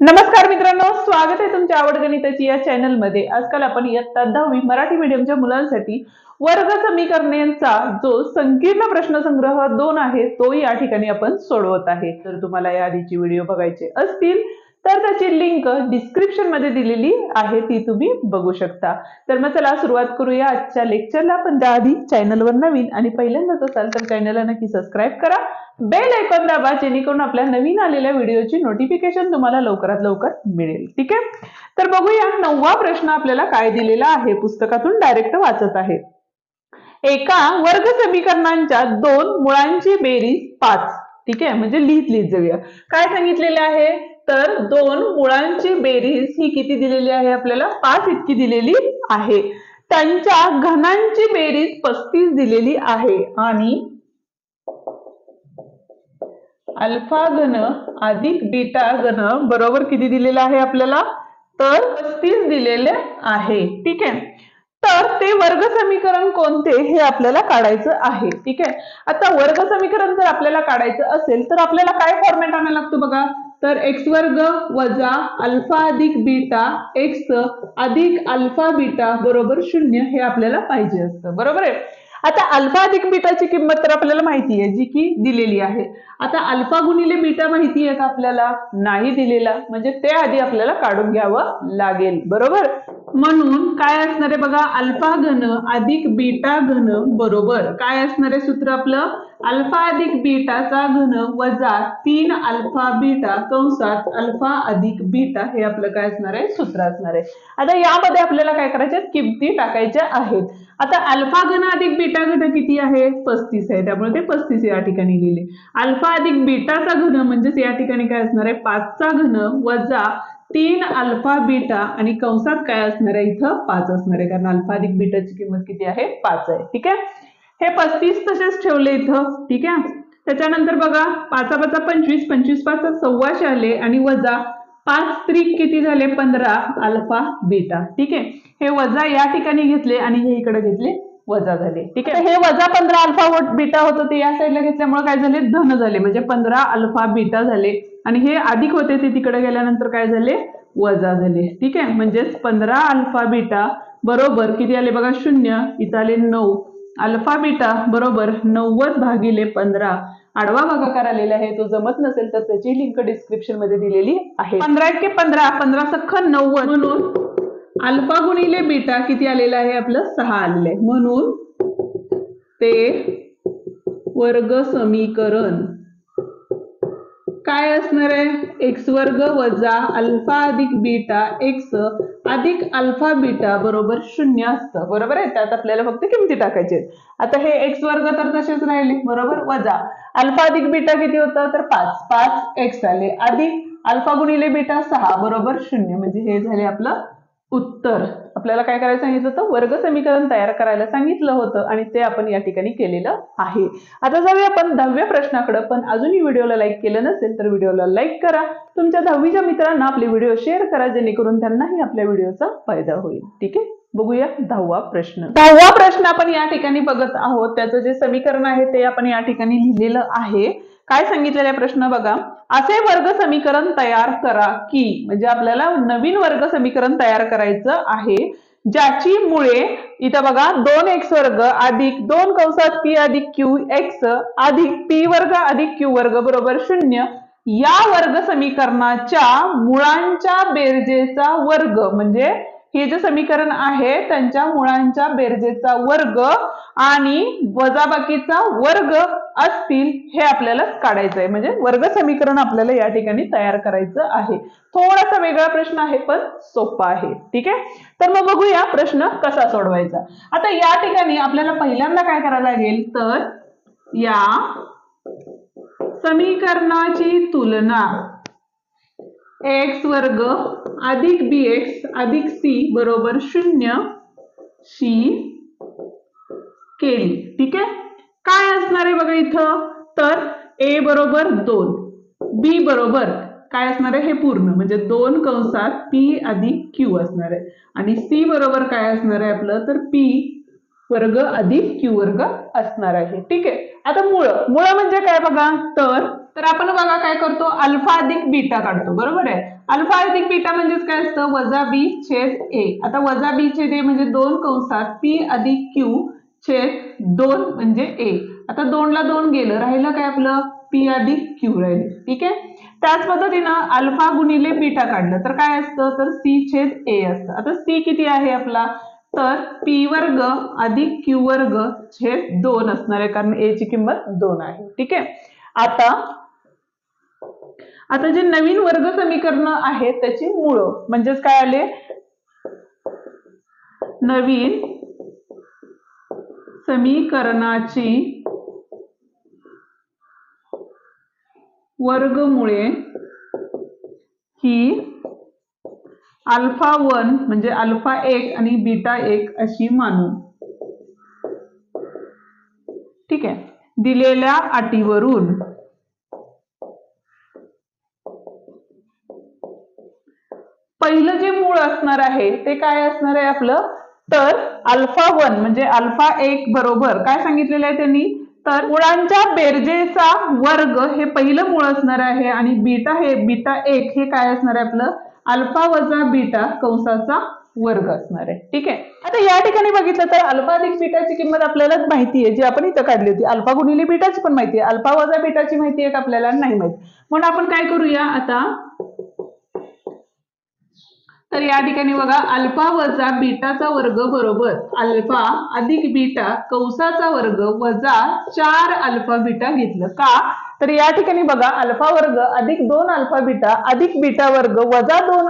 नमस्कार मित्रांनो स्वागत आहे तुमच्या आवड गणिताची या चॅनलमध्ये आजकाल आपण इयत्ता दहावी मराठी मीडियमच्या मुलांसाठी वर्ग समीकरणांचा जो संकीर्ण प्रश्नसंग्रह दोन आहे तो या ठिकाणी आपण सोडवत आहे. तर तुम्हाला या आधीची व्हिडिओ बघायचे असतील तर त्याची लिंक डिस्क्रिप्शनमध्ये दिलेली आहे ती तुम्ही बघू शकता. तर मग चला सुरुवात करूया आजच्या लेक्चरला पण त्याआधी चॅनलवर नवीन आणि पहिल्यांदाच असाल तर चॅनलला नक्की सबस्क्राईब करा. बेल ऐकून दाबा जेणेकरून आपल्या नवीन आलेल्या व्हिडिओची नोटिफिकेशन तुम्हाला लवकरात लवकर मिळेल. ठीक आहे? तर बघूया नववा प्रश्न आपल्याला काय दिलेला आहे. पुस्तकातून डायरेक्ट वाचत आहे. एका वर्ग समीकरणांच्या दोन मुळांची बेरीज पाच. ठीक आहे? म्हणजे लिहित लिहित जाऊया. काय सांगितलेले आहे? तर दोन मुळांची बेरीज ही किती दिलेली आहे आपल्याला? पाच इतकी दिलेली आहे. त्यांच्या घनांची बेरीज पस्तीस दिलेली आहे. आणि अल्फा घन अधिक बीटा घन बरोबर किती दिलेलं आहे आपल्याला? तर पस्तीस दिलेले आहे. ठीक आहे? तर ते वर्ग समीकरण कोणते हे आपल्याला काढायचं आहे. ठीक आहे? आता वर्ग समीकरण जर आपल्याला काढायचं असेल तर आपल्याला काय फॉर्मॅट आणायला लागतो बघा? तर एक्स वर्ग वजा अल्फा अधिक बीटा एक्स अधिक अल्फा बीटा बरोबर शून्य हे आपल्याला पाहिजे असतं. बरोबर आहे? आता अल्फा अधिक बीटाची किंमत तर आपल्याला माहिती आहे जी की दिलेली आहे. आता अल्फा गुणिले बीटा माहिती आहे का आपल्याला? नाही दिलेला. म्हणजे ते आधी आपल्याला काढून घ्यावं लागेल. बरोबर? म्हणून काय असणार आहे बघा अल्फा घन अधिक बीटा घन बरोबर. काय असणार आहे सूत्र आपलं? अल्फा अधिक बीटाचा घन वजा तीन अल्फा बीटा कंसात अल्फा अधिक बीटा हे आपलं काय असणार आहे? सूत्र असणार आहे. आता यामध्ये आपल्याला काय करायचे? किमती टाकायच्या आहेत. आता अल्फा घन अधिक बीटा घन किती आहे? पस्तीस आहे. त्यामुळे ते पस्तीस या ठिकाणी लिहिले. अल्फा अधिक बीटाचा घन म्हणजेच या ठिकाणी काय असणार आहे? पाचचा घन वजा तीन अल्फा बीटा आणि कंसात काय असणार आहे? इथं पाच असणार आहे. कारण अल्फा अधिक बीटाची किंमत किती आहे? पाच आहे. ठीक आहे? हे पस्तीस तसेच ठेवले इथं. ठीक आहे? त्याच्यानंतर बघा पाचा पाचा पंचवीस पंचवीस पाच सव्वाशे आले आणि वजा पाच त्रिक किती झाले? पंधरा अल्फा बीटा ठीक आहे? हे वजा या ठिकाणी घेतले आणि हे इकडे घेतले वजा झाले. ठीक आहे? हे वजा पंधरा अल्फा वोट बीटा होतं ते या साईडला घेतल्यामुळे काय झाले? धन झाले. म्हणजे पंधरा अल्फा बीटा झाले. आणि हे अधिक होते ते तिकडे गेल्यानंतर काय झाले? वजा झाले. ठीक आहे? म्हणजेच पंधरा अल्फा बीटा बरोबर किती आले बघा? शून्य. इथं आले नऊ. अल्फा बीटा बरोबर नव्वद भागिले पंधरा. आडवा भागाकार आलेला आहे तो जमत नसेल तर त्याची लिंक डिस्क्रिप्शनमध्ये दिलेली आहे. पंधरा एक पंधरा पंधरा सख्ख नव्वद. म्हणून अल्फा गुणिले बीटा किती आलेला आहे? आपलं सहा आलेलं आहे. म्हणून ते वर्ग समीकरण काय असणार आहे? एक्स वर्ग वजा अल्फा अधिक बीटा एक्स अधिक अल्फा बीटा बरोबर शून्य असतं. बरोबर आहे? त्यात आपल्याला फक्त किमती टाकायचे आता हे एक्स वर्ग तर तसेच राहिले. बरोबर? वजा. अल्फा अधिक बीटा किती होतं? तर पाच. पाच एक्स आले. अधिक अल्फा गुणिले बीटा सहा. बरोबर? शून्य. म्हणजे हे झाले आपलं उत्तर. आपल्याला काय करायला सांगितलं होतं? वर्ग समीकरण तयार करायला सांगितलं होतं आणि ते आपण या ठिकाणी केलेलं आहे. आता जाऊया आपण दहाव्या प्रश्नाकडे. पण अजूनही व्हिडिओला लाईक केलं नसेल तर व्हिडिओला लाईक करा. तुमच्या दहावीच्या मित्रांना आपले व्हिडिओ शेअर करा जेणेकरून त्यांनाही आपल्या व्हिडिओचा फायदा होईल. ठीक आहे? बघूया दहावा प्रश्न. दहावा प्रश्न आपण या ठिकाणी बघत आहोत. त्याचं जे समीकरण आहे ते आपण या ठिकाणी लिहिलेलं आहे. काय सांगितलेला प्रश्न बघा? असे वर्ग समीकरण तयार करा की म्हणजे आपल्याला नवीन वर्ग समीकरण तयार करायचं आहे ज्याची मुळे इथं बघा दोन एक्स वर्ग अधिक दोन कंसात पी अधिक क्यू एक्स अधिक पी वर्ग अधिक क्यू वर्ग बरोबर शून्य या वर्ग समीकरणाच्या मुळांच्या बेरजेचा वर्ग म्हणजे हे जे समीकरण आहे त्यांच्या मुळांच्या बेरजेचा वर्ग आणि वजाबाकीचा वर्ग असतील हे आपल्याला काढायचं आहे म्हणजे वर्ग समीकरण आपल्याला या ठिकाणी तयार करायचं आहे. थोडासा वेगळा प्रश्न आहे पण सोपा आहे. ठीक आहे? तर मग बघूया प्रश्न कसा सोडवायचा. आता या ठिकाणी आपल्याला पहिल्यांदा काय करायला लागेल? तर या समीकरणाची तुलना एक्स वर्ग अधिक बी एक्स अधिक सी बरोबर शून्य शी केली ठीक आहे? काय असणार आहे बघा इथं? तर ए बरोबर दोन. बी बरोबर काय असणार आहे? हे पूर्ण. म्हणजे दोन कंसात पी अधिक क्यू असणार आहे. आणि सी बरोबर काय असणार आहे आपलं? तर पी वर्ग अधिक क्यू वर्ग असणार आहे. ठीक आहे? आता मुळ. मुळ म्हणजे काय बघा? तर तर आपण बघा काय करतो? अल्फा अधिक बीटा काढतो. बरोबर आहे? अल्फा अधिक बीटा म्हणजेच काय असतं? वजा बी छेद ए. आता वजा बी छेद ए म्हणजे दोन कंसात पी अधिक क्यू छेद दोन म्हणजे ए. आता दोनला दोन गेलं राहिलं काय आपलं? पी अधिक क्यू राहिलं. ठीक आहे? त्याच पद्धतीनं अल्फा गुणिले बीटा काढलं. तर काय असतं? तर सी छेद ए असतं. आता सी किती आहे आपला? तर पी वर्ग अधिक क्यू वर्ग छेद दोन असणार आहे कारण ए ची किंमत दोन आहे. ठीक आहे? आता आता जे नवीन वर्ग समीकरण आहेत त्याची मूळ म्हणजेच काय आले? नवीन समीकरणाची वर्गमुळे ही अल्फा वन म्हणजे अल्फा एक आणि बीटा एक अशी मानू. ठीक आहे? दिलेल्या अटीवरून असणार आहे ते काय असणार आहे आपलं? तर अल्फा वन म्हणजे अल्फा एक बरोबर काय सांगितलेलं आहे त्यांनी? तर मुळांच्या बेरजेचा वर्ग हे पहिलं मूळ असणार आहे आणि बीटा हे बीटा एक हे काय असणार आहे आपलं? अल्फा वजा बीटा कंसाचा वर्ग असणार आहे. ठीक आहे? आता या ठिकाणी बघितलं तर अल्फा अधिक बीटाची किंमत आपल्यालाच माहिती आहे जी आपण इथं काढली होती. अल्फा गुणिले बीटाची पण माहिती आहे. अल्फा वजा बीटाची माहिती आहे का आपल्याला नाही माहिती. म्हणून आपण काय करूया आता? तर या ठिकाणी बघा अल्फा वजा बीटाचा वर्ग बरोबर. अल्फा अधिक बीटा कंसाचा वर्ग वजा चार अल्फा बीटा घेतलं. का? तर या ठिकाणी बघा अल्फा वर्ग अधिक दोन अल्फा बीटा अधिक बीटा वर्ग वजा दोन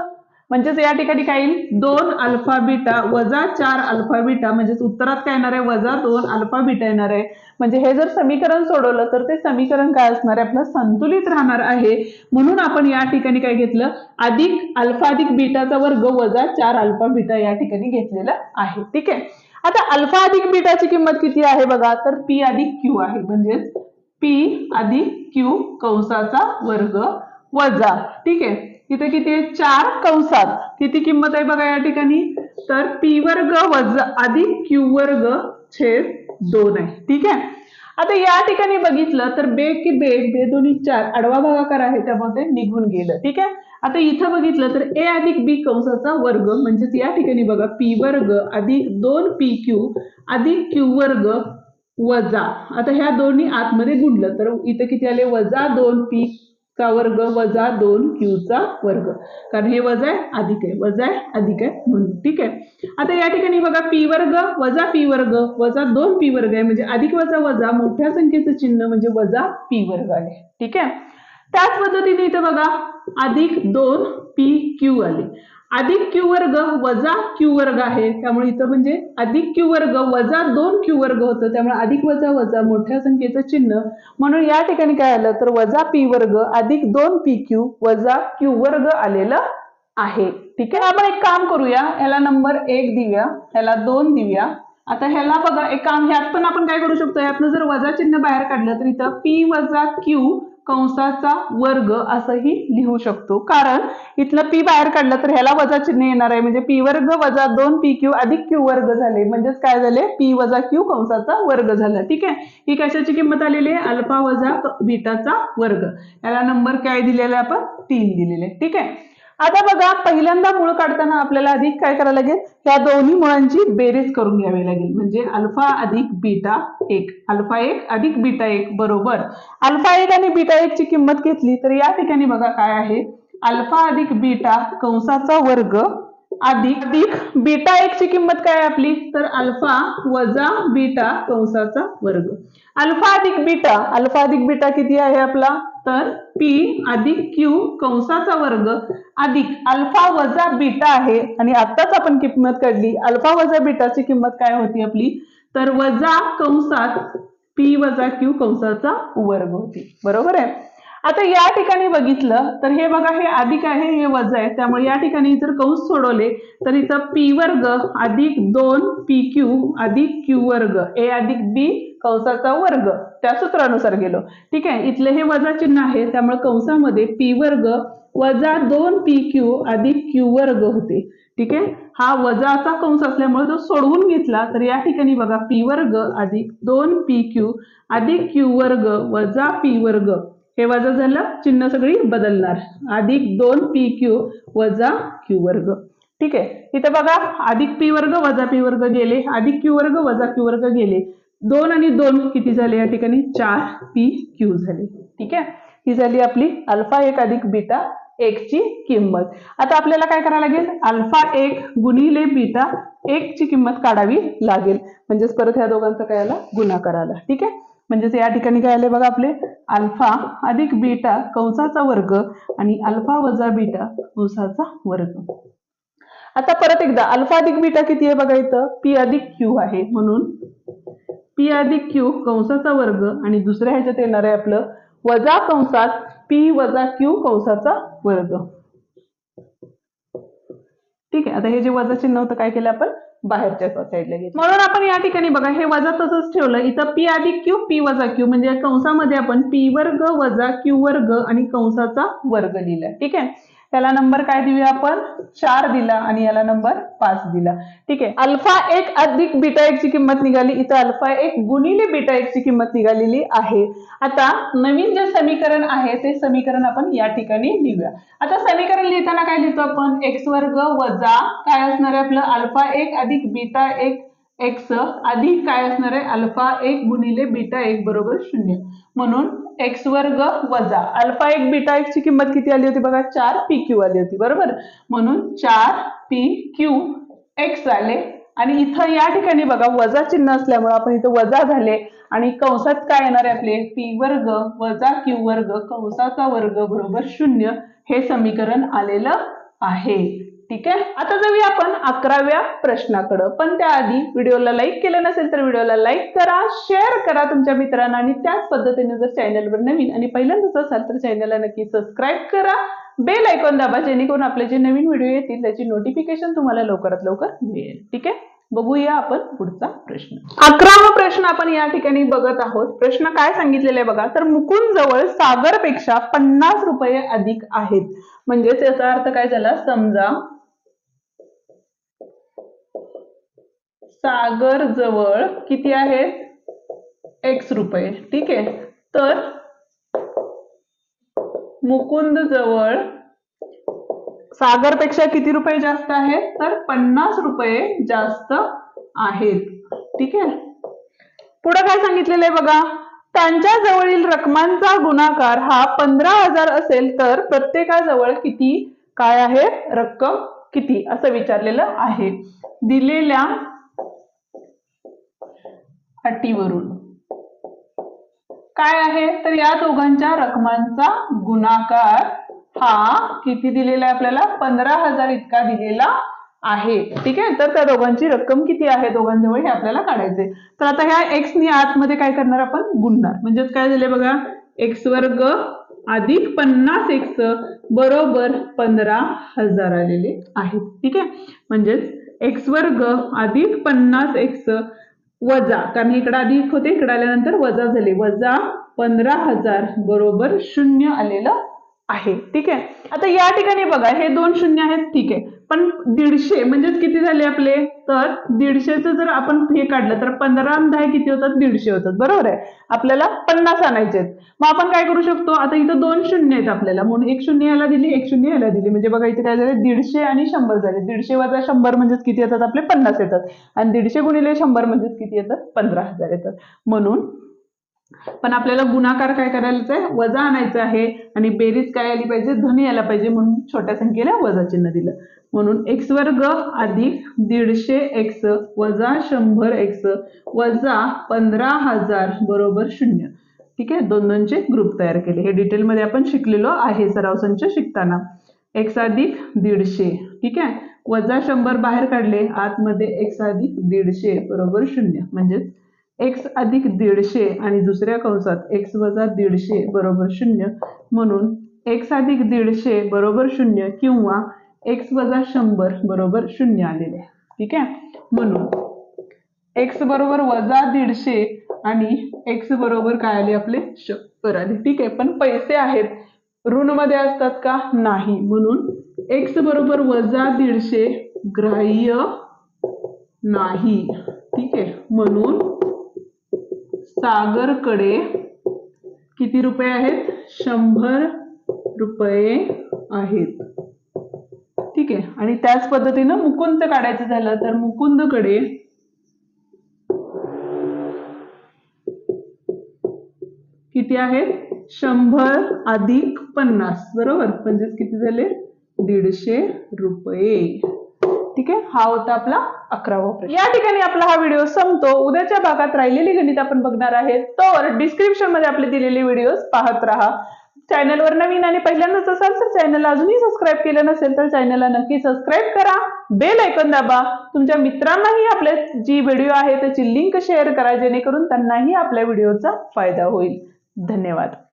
म्हणजेच या ठिकाणी काय येईल? दोन अल्फा बीटा वजा चार अल्फा बीटा म्हणजेच उत्तरात काय येणार आहे? वजा दोन अल्फा बीटा येणार आहे. म्हणजे हे जर समीकरण सोडवलं तर ते समीकरण काय असणार आहे? आपलं संतुलित राहणार आहे. म्हणून आपण या ठिकाणी काय घेतलं? अधिक अल्फा अधिक बीटाचा वर्ग वजा चार अल्फा बीटा या ठिकाणी घेतलेलं आहे. ठीक आहे? आता अल्फा अधिक बीटाची किंमत किती आहे बघा? तर पी अधिक क्यू आहे. म्हणजेच पी अधिक क्यू कंसाचा वर्ग वजा. ठीक आहे? इथे किती आहे? चार कंसात. किती किंमत आहे बघा या ठिकाणी? तर पी वर्ग वजा अधिक क्यू वर्ग छेद दोन आहे. ठीक आहे? आता या ठिकाणी बघितलं तर बेग की बेग बे दोन्ही चार आडवा भागाकार आहे त्यामध्ये निघून गेलं. ठीक आहे? आता इथं बघितलं तर ए अधिक बी कंसाचा वर्ग म्हणजेच या ठिकाणी बघा पी वर्ग अधिक दोन पी क्यू अधिक क्यू वर्ग वजा. आता ह्या दोन्ही आतमध्ये गुंडलं तर इथं किती आले? वजा दोन पी चा वर्ग वजा दोन क्यूचा वर्ग. कारण हे वजा आहे अधिक आहे. वजा आहे अधिक आहे म्हणून. ठीक आहे? आता या ठिकाणी बघा पी वर्ग वजा पी वर्ग वजा दोन पी वर्ग आहे. म्हणजे अधिक वजा वजा मोठ्या संख्येचं चिन्ह म्हणजे वजा पी वर्ग आहे ठीक आहे? त्याच पद्धतीने इथं बघा अधिक दोन पी क्यू आले. अधिक क्यू वर्ग वजा क्यू वर्ग आहे. त्यामुळे इथं म्हणजे अधिक क्यू वर्ग वजा दोन क्यू वर्ग होतं. त्यामुळे अधिक वजा वजा मोठ्या संख्येचं चिन्ह. म्हणून या ठिकाणी काय आलं? तर वजा पी वर्ग अधिक दोन पी क्यू वजा क्यू वर्ग आलेलं आहे. ठीक आहे? आपण एक काम करूया. ह्याला नंबर एक देऊया. ह्याला दोन देऊया. आता ह्याला बघा एक काम ह्यात पण आपण काय करू शकतो? यातनं जर वजा चिन्ह बाहेर काढलं तर इथं पी वजा क्यू कंसाचा वर्ग असंही लिहू शकतो. कारण इथलं पी बाहेर काढलं तर ह्याला वजा चिन्ह येणार आहे. म्हणजे पी वर्ग वजा दोन पी क्यू अधिक क्यू वर्ग झाले. म्हणजेच काय झाले? पी वजा क्यू कंसाचा वर्ग झाला. ठीक आहे? ही कशाची किंमत आलेली आहे? अल्फा वजा बीटाचा वर्ग. याला नंबर काय दिलेला आहे आपण? तीन दिलेले. ठीक आहे? आता बघा पहिल्यांदा मूळ काढताना आपल्याला अधिक काय करायला लागेल? या दोन्ही मुळांची बेरीज करून घ्यावी लागेल. म्हणजे अल्फा अधिक बीटा एक. अल्फा एक अधिक बीटा एक बरोबर. अल्फा एक आणि बीटा एक ची किंमत घेतली तर या ठिकाणी बघा काय आहे? अल्फा अधिक बीटा कंसाचा वर्ग अधिक अधिक बीटा एक ची किंमत काय आहे आपली? तर अल्फा वजा बीटा कंसाचा वर्ग. अल्फा अधिक बीटा अल्फा अधिक बीटा किती आहे आपला? तर पी अधिक क्यू कंसाचा वर्ग अधिक अल्फा वजा बीटा आहे. आणि आत्ताच आपण किंमत काढली. अल्फा वजा बीटाची किंमत काय होती आपली? तर वजा कंसात पी वजा क्यू कंसाचा वर्ग होती. बरोबर आहे? आता या ठिकाणी बघितलं तर हे बघा हे अधिक आहे हे वजा आहे. त्यामुळे या ठिकाणी जर कंस सोडवले तर इथं पी वर्ग अधिक दोन पी क्यू अधिक क्यू वर्ग. ए अधिक बी कंसाचा वर्ग. त्या सूत्रानुसार गेलो. ठीक आहे इथले हे वजा चिन्ह आहे त्यामुळे कंसामध्ये पी वर्ग वजा दोन पी क्यू अधिक क्यू वर्ग होते. ठीक आहे हा वजाचा कंस असल्यामुळे तो सोडवून घेतला तर या ठिकाणी बघा पी वर्ग अधिक दोन पी क्यू अधिक क्यू वर्ग वजा पी वर्ग. हे वजा झालं चिन्ह सगळी बदलणार. अधिक दोन पी क्यू वजा क्यू वर्ग. ठीक आहे इथे बघा अधिक पी वर्ग वजा पी वर्ग गेले अधिक क्यू वर्ग वजा क्यू वर्ग गेले. दोन आणि दोन किती झाले या ठिकाणी? चार पी क्यू झाले. ठीक आहे? ही झाली आपली अल्फा एक अधिक बीटा एक ची किंमत. आता आपल्याला काय करावं लागेल? अल्फा एक गुणिले बीटा एक ची किंमत काढावी लागेल. म्हणजेच परत ह्या दोघांचा काय आला? गुन्हा आला. ठीक आहे? म्हणजेच या ठिकाणी काय आले बघा आपले? अल्फा अधिक बीटा कंसाचा वर्ग आणि अल्फा वजा बीटा कंसाचा वर्ग. आता परत एकदा अल्फा अधिक बीटा किती आहे बघा इथं? पी अधिक क्यू आहे. म्हणून पी अधिक क्यू कंसाचा वर्ग आणि दुसऱ्या ह्याच्यात येणार आहे आपलं वजा कंसात पी वजा क्यू कंसाचा वर्ग. ठीक आहे आता हे जे वजा चिन्ह होतं काय केलं आपण? बाहेरच्या साईडला घेतलं. म्हणून आपण या ठिकाणी बघा हे वजा तसंच ठेवलं. इथं पी अधिक क्यू पी वजा क्यू म्हणजे कंसामध्ये आपण पी वर्ग वजा क्यू वर्ग आणि कंसाचा वर्ग लिहिला ठीक आहे? त्याला नंबर काय देऊया आपण? चार दिला आणि याला नंबर पाच दिला. ठीक आहे. अल्फा एक अधिक बीटा एक ची किंमत निघाली. इथं अल्फा एक गुणिले बीटा एक ची किंमत निघालेली आहे. आता नवीन जे समीकरण आहे ते समीकरण आपण या ठिकाणी लिहूया. आता समीकरण लिहिताना काय लिहितो आपण? एक्स वर्ग वजा काय असणार आहे आपलं? अल्फा एक अधिक बीटा एक एक्स अधिक काय असणार आहे? अल्फा एक गुणिले बीटा एक बरोबर शून्य. म्हणून एक्स वर्ग वजा. अल्फा एक बीटा एक्सची ची किंमत किती आली होती बघा? चार पी क्यू आली होती बरोबर? म्हणून चार पी क्यू एक्स आले. आणि इथं या ठिकाणी बघा वजा चिन्ह असल्यामुळे आपण इथं वजा झाले. आणि कंसात काय येणार आहे आपले? पी वर्ग वजा क्यू वर्ग कंसाचा वर्ग बरोबर शून्य हे समीकरण आलेलं आहे. ठीक आहे? आता जाऊया आपण अकराव्या प्रश्नाकडं. पण त्याआधी व्हिडिओला लाईक केलं नसेल तर व्हिडिओला लाईक करा शेअर करा तुमच्या मित्रांना आणि त्याच पद्धतीने जर चॅनलवर नवीन आणि पहिल्यांदाच असाल तर चॅनलला नक्की सबस्क्राईब करा. बेल आयकॉन दाबा जेणेकरून आपले जे नवीन व्हिडिओ येतील त्याची नोटिफिकेशन तुम्हाला लवकरात लवकर मिळेल. ठीक आहे? बघूया आपण पुढचा प्रश्न. अकरावा प्रश्न आपण या ठिकाणी बघत आहोत. प्रश्न काय सांगितलेला आहे बघा? तर मुकुंद जवळ सागरपेक्षा पन्नास रुपये अधिक आहेत. म्हणजेच याचा अर्थ काय झाला? समजा सागर जवळ किती आहेत एक्स रुपये. ठीक आहे. तर मुकुंद जवळ सागरपेक्षा किती रुपये जास्त आहेत तर पन्नास रुपये जास्त आहेत. ठीक आहे. पुढे काय सांगितलेलं आहे बघा? त्यांच्या जवळील रकमांचा गुणाकार हा पंधरा हजार असेल तर प्रत्येकाजवळ किती? काय आहे? रक्कम किती? असं विचारलेलं आहे. दिलेल्या अटीवरून काय आहे? तर या दोघांच्या रकमांचा गुणाकार हा किती दिलेला आहे आपल्याला? पंधरा हजार इतका दिलेला आहे. ठीक आहे? तर त्या दोघांची रक्कम किती आहे? दोघांजवळ हे आपल्याला काढायचे तर आता ह्या एक्सनी आतमध्ये काय करणार आपण? गुणणार. म्हणजेच काय झाले बघा? एक्स वर्ग अधिक पन्नास एक्स बरोबर पंधरा हजार आलेले आहेत. ठीक आहे? म्हणजेच एक्स वर्ग अधिक पन्नास एक्स वजा कारण इकडे अधिक होते इकडे आल्यानंतर वजा झाले. वजा पंधरा हजार बरोबर शून्य आलेलं आहे. ठीक आहे? आता या ठिकाणी बघा हे दोन शून्य आहेत ठीक आहे. पण दीडशे म्हणजेच किती झाले आपले? तर दीडशेचं जर आपण हे काढलं तर पंधरा दहा किती होतात? दीडशे होतात. बरोबर आहे? आपल्याला पन्नास आणायचे आहेत. मग आपण काय करू शकतो? आता इथं दोन शून्य आहेत आपल्याला. म्हणून एक शून्य याला दिली एक शून्य याला दिली. म्हणजे बघा इथे काय झाले? दीडशे आणि शंभर झाले. दीडशे वजा शंभर म्हणजेच किती येतात आपले? पन्नास येतात. आणि दीडशे गुणिले शंभर म्हणजेच किती येतात? पंधरा हजार येतात. म्हणून पण आपल्याला गुणाकार काय करायचं आहे? वजा आणायचं आहे. आणि बेरीज काय आली पाहिजे? धन यायला पाहिजे म्हणून छोट्या संख्येला वजा चिन्ह दिलं. म्हणून एक्स वर्ग अधिक दीडशे एक्स वजा शंभर एक्स वजा पंधरा हजार बरोबर शून्य. ठीक आहे? दोन दोनचे ग्रुप तयार केले. हे डिटेलमध्ये आपण शिकलेलो आहे सराव संच शिकताना. एक्स अधिक दीडशे. ठीक आहे? वजा शंभर बाहेर काढले. आतमध्ये एक्स अधिक दीडशे बरोबर शून्य. म्हणजेच एक्स अधिक दीडशे आणि दुसऱ्या कंसात एक्स वजा दीडशे बरोबर शून्य म्हणून एक्स अधिक दीडशे बरोबर शून्य किंवा एक्स वजा शंभर बरोबर शून्य आलेले ठीक आहे? म्हणून एक्स बरोबर वजा दीडशे आणि एक्स बरोबर काय आले आपले? शंभर आले. ठीक आहे? पण पैसे आहेत. ऋणमध्ये असतात का? नाही. म्हणून एक्स बरोबर वजा दीडशे ग्राह्य नाही. ठीक आहे? म्हणून सागरकडे किती रुपये आहेत? शंभर रुपये आहेत. ठीक आहे. आणि त्याच पद्धतीनं मुकुंद काढायचं झालं तर मुकुंदकडे किती आहेत? शंभर अधिक पन्नास बरोबर? म्हणजेच किती झाले? दीडशे रुपये. ठीक आहे? हा होता आपला अकरावा प्रश्न. या ठिकाणी आपला हा व्हिडिओ संपतो. उद्याच्या भागात राहिलेली गणित आपण बघणार आहे. तर डिस्क्रिप्शनमध्ये आपले दिलेले व्हिडिओ पाहत राहा. चॅनलवर नवीन आणि पहिल्यांदाच असाल तर चॅनलला अजूनही सबस्क्राईब केलं नसेल तर चॅनलला नक्की सबस्क्राईब करा. बेल ऐकून दाबा. तुमच्या मित्रांनाही आपल्या जी व्हिडिओ आहे त्याची लिंक शेअर करा जेणेकरून त्यांनाही आपल्या व्हिडिओचा फायदा होईल. धन्यवाद.